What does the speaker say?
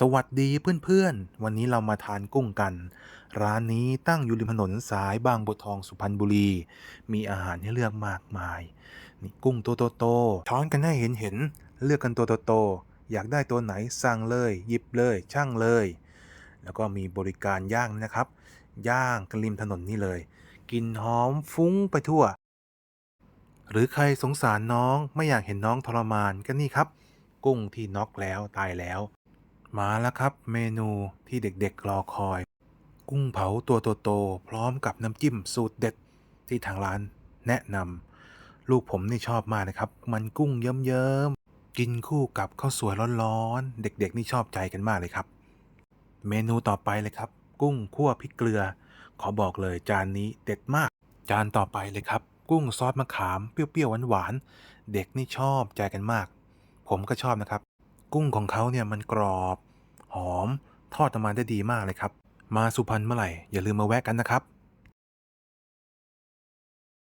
สวัสดีเพื่อนๆ วันนี้เรามาทานกุ้งกัน ร้านนี้ตั้งอยู่ริมถนนสายบางบัวทองสุพรรณบุรี มีอาหารให้เลือกมากมาย นี่กุ้งตัวโตๆช้อนกันให้เห็นเห็นๆเลือกกันตัวโตๆ อยากได้ตัวไหนสั่งเลย หยิบเลย ช่างเลย แล้วก็มีบริการย่างนะครับ ย่างกันริมถนนนี่เลยกลินหอมฟุ้งไปทั่ว หรือใครสงสารน้องไม่อยากเห็นน้องทรมานก็นี่ครับ กุ้งที่น็อกแล้วตายแล้ว มาแล้วครับเมนูที่เด็กๆรอคอย กุ้งเผาตัวโตๆพร้อมกับน้ำจิ้มสูตรเด็ดที่ทางร้านแนะนำลูกผมนี่ชอบมากนะครับ มันกุ้งเยิ้มๆกินคู่กับข้าวสวยร้อนๆเด็กๆนี่ชอบใจกันมากเลยครับ เมนูต่อไปเลยครับ กุ้งคั่วพริกเกลือ ขอบอกเลยจานนี้เด็ดมาก จานต่อไปเลยครับ กุ้งซอสมะขามเปรี้ยวๆหวานๆเด็กนี่ชอบใจกันมาก ผมก็ชอบนะครับ กุ้งของเขาเนี่ยมันกรอบ หอม ทอดออกมาได้ดีมากเลยครับ มาสุพรรณเมื่อไหร่อย่าลืมมาแวะกันนะครับ